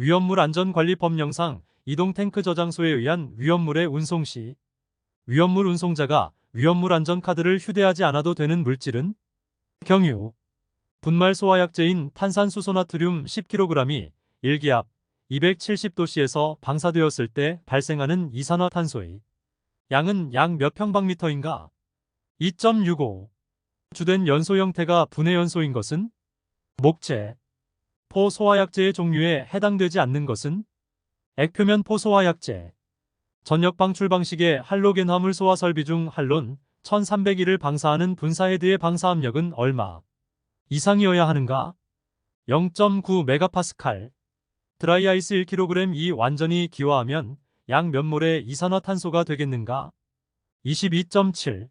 위험물 안전관리법령상 이동 탱크 저장소에 의한 위험물의 운송 시 위험물 운송자가 위험물 안전카드를 휴대하지 않아도 되는 물질은? 경유, 분말 소화약제인 탄산수소나트륨 10kg이 일기압 270도씨에서 방사되었을 때 발생하는 이산화탄소의 양은 약 몇 평방미터인가? 2.65 주된 연소 형태가 분해 연소인 것은? 목재, 포 소화약제의 종류에 해당되지 않는 것은 액표면 포 소화약제, 전력 방출 방식의 할로겐 화물 소화 설비 중 할론 1301을 방사하는 분사헤드의 방사 압력은 얼마 이상이어야 하는가? 0.9 메가파스칼. 드라이아이스 1kg 이 완전히 기화하면 약몇 몰의 이산화탄소가 되겠는가? 22.7.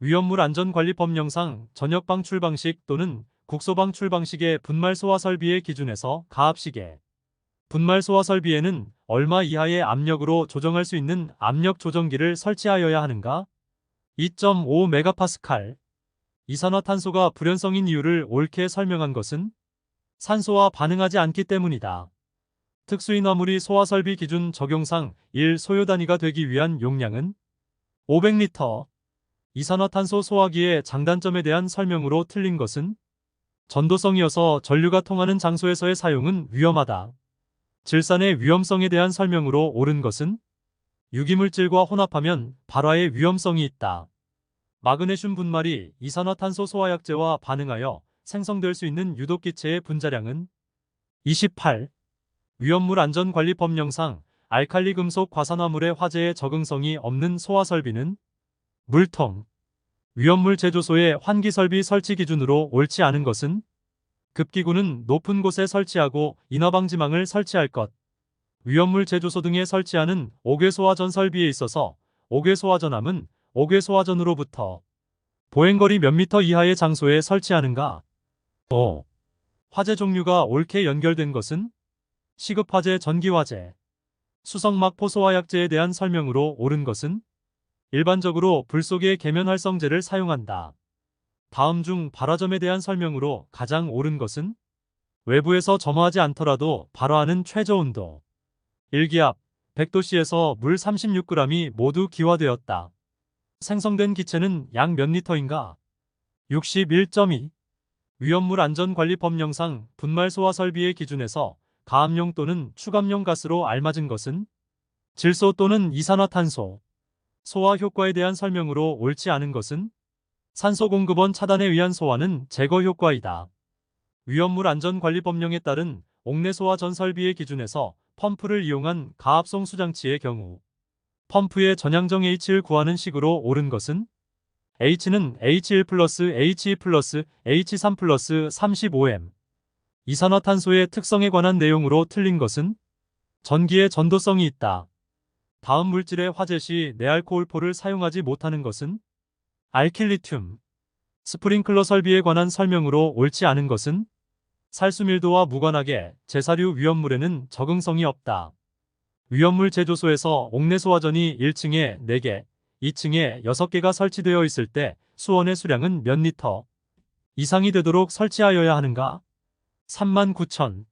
위험물 안전관리법령상 전역 방출 방식 또는 국소 방 출 방식의 분말 소화 설비의 기준에서 가압식에 분말 소화 설비에는 얼마 이하의 압력으로 조정할 수 있는 압력 조정기를 설치하여야 하는가? 2.5 메가파스칼. 이산화탄소가 불연성인 이유를 옳게 설명한 것은 산소와 반응하지 않기 때문이다. 특수인 화물이 소화 설비 기준 적용상 1 소요 단위가 되기 위한 용량은 500리터. 이산화탄소 소화기의 장단점에 대한 설명으로 틀린 것은 전도성이어서 전류가 통하는 장소에서의 사용은 위험하다. 질산의 위험성에 대한 설명으로 옳은 것은 유기물질과 혼합하면 발화의 위험성이 있다. 마그네슘 분말이 이산화탄소 소화약제와 반응하여 생성될 수 있는 유독기체의 분자량은 28. 위험물 안전관리 법령상 알칼리 금속 과산화물의 화재에 적응성이 없는 소화 설비는 물통, 위험물 제조소의 환기 설비 설치 기준으로 옳지 않은 것은 급기구는 높은 곳에 설치하고 인화방지망을 설치할 것. 위험물 제조소 등에 설치하는 옥외소화전 설비에 있어서 옥외소화전함은 옥외소화전으로부터 보행거리 몇 미터 이하의 장소에 설치하는가? 5. 화재 종류가 옳게 연결된 것은 시급화재 전기화재, 수성막 포소화약제에 대한 설명으로 옳은 것은 일반적으로 불 속에 계면활성제를 사용한다. 다음 중 발화점에 대한 설명으로 가장 옳은 것은 외부에서 점화하지 않더라도 발화하는 최저 온도. 일기압 100도씨에서 물 36g이 모두 기화되었다. 생성된 기체는 약 몇 리터인가? 61.2. 위험물 안전관리법령상 분말 소화 설비의 기준에서 가압용 또는 추감용 가스로 알맞은 것은 질소 또는 이산화탄소. 소화 효과에 대한 설명으로 옳지 않은 것은 산소 공급원 차단에 의한 소화는 제거 효과이다. 위험물 안전관리법령에 따른 옥내 소화 전 설비의 기준에서 펌프를 이용한 가압송 수장치의 경우 펌프의 전향정 H를 구하는 식으로 옳은 것은 H는 H1 플러스 H2 플러스 H3 플러스 35M 이산화탄소의 특성에 관한 내용으로 틀린 것은 전기의 전도성이 있다. 다음 물질의 화재 시 네알코올포를 사용하지 못하는 것은 알킬리튬 스프링클러 설비에 관한 설명으로 옳지 않은 것은 살수밀도와 무관하게 제사류 위험물에는 적응성이 없다. 위험물 제조소에서 옥내 소화전이 1층에 4개, 2층에 6개가 설치되어 있을 때 수원의 수량은 몇 리터 이상이 되도록 설치하여야 하는가? 3만 9천.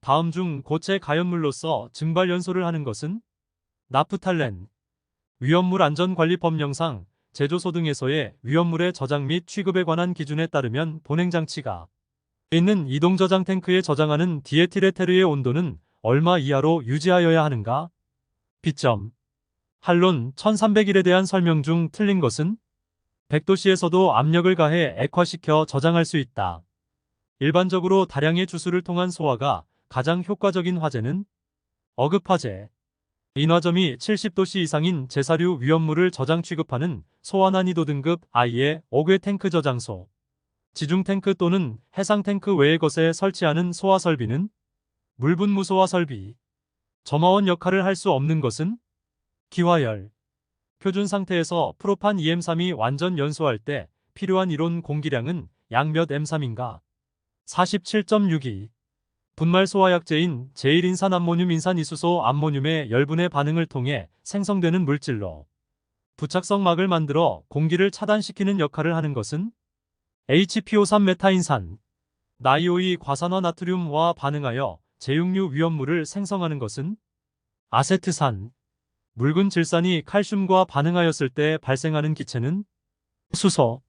다음 중 고체 가연물로서 증발 연소를 하는 것은 나프탈렌. 위험물 안전관리법령상 제조소 등에서의 위험물의 저장 및 취급에 관한 기준에 따르면 보냉장치가 있는 이동 저장 탱크에 저장하는 디에틸에테르의 온도는 얼마 이하로 유지하여야 하는가? B점. 한론 1301에 대한 설명 중 틀린 것은 100도씨에서도 압력을 가해 액화시켜 저장할 수 있다. 일반적으로 다량의 주수를 통한 소화가 가장 효과적인 화재는 어급화재, 인화점이 70도씨 이상인 제사류 위험물을 저장 취급하는 소화 난이도 등급 I의 옥외 탱크 저장소, 지중 탱크 또는 해상 탱크 외의 것에 설치하는 소화 설비는 물분무 소화 설비, 점화원 역할을 할 수 없는 것은 기화열, 표준 상태에서 프로판 EM3이 완전 연소할 때 필요한 이론 공기량은 약 몇 M3인가? 47.62 분말 소화약제인 제1인산 암모늄 인산 이수소 암모늄의 열분의 반응을 통해 생성되는 물질로 부착성 막을 만들어 공기를 차단시키는 역할을 하는 것은 HPO3 메타인산 나이오이 과산화 나트륨과 반응하여 제육류 위험물을 생성하는 것은 아세트산. 묽은 질산이 칼슘과 반응하였을 때 발생하는 기체는 수소.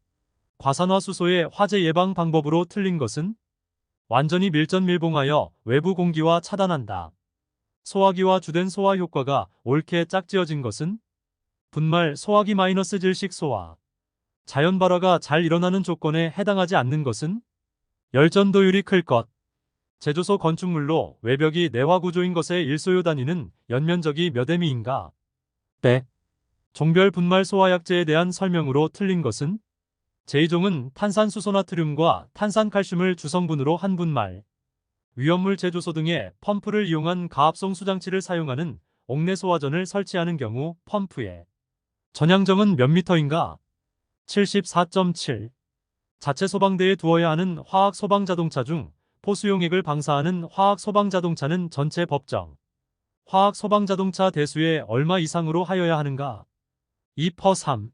과산화 수소의 화재 예방 방법으로 틀린 것은 완전히 밀전밀봉하여 외부 공기와 차단한다. 소화기와 주된 소화 효과가 옳게 짝지어진 것은 분말 소화기 마이너스 질식 소화. 자연 발화가 잘 일어나는 조건에 해당하지 않는 것은 열전도율이 클 것. 제조소 건축물로 외벽이 내화 구조인 것의 일소요 단위는 연면적이 몇 m인가? 네. 종별 분말 소화약제에 대한 설명으로 틀린 것은 제2종은 탄산수소나트륨과 탄산칼슘을 주성분으로 한 분말. 위험물 제조소 등의 펌프를 이용한 가압송 수장치를 사용하는 옥내 소화전을 설치하는 경우 펌프의 전향정은 몇 미터인가? 74.7. 자체 소방대에 두어야 하는 화학 소방 자동차 중 포수용액을 방사하는 화학 소방 자동차는 전체 법정. 화학 소방 자동차 대수의 얼마 이상으로 하여야 하는가? 2퍼 3.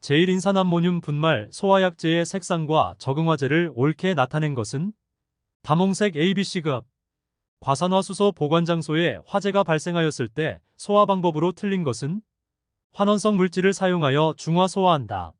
제1인산암모늄 분말 소화약제의 색상과 적응화제를 옳게 나타낸 것은 다몽색 ABC급 과산화수소 보관장소에 화재가 발생하였을 때 소화 방법으로 틀린 것은 환원성 물질을 사용하여 중화 소화한다.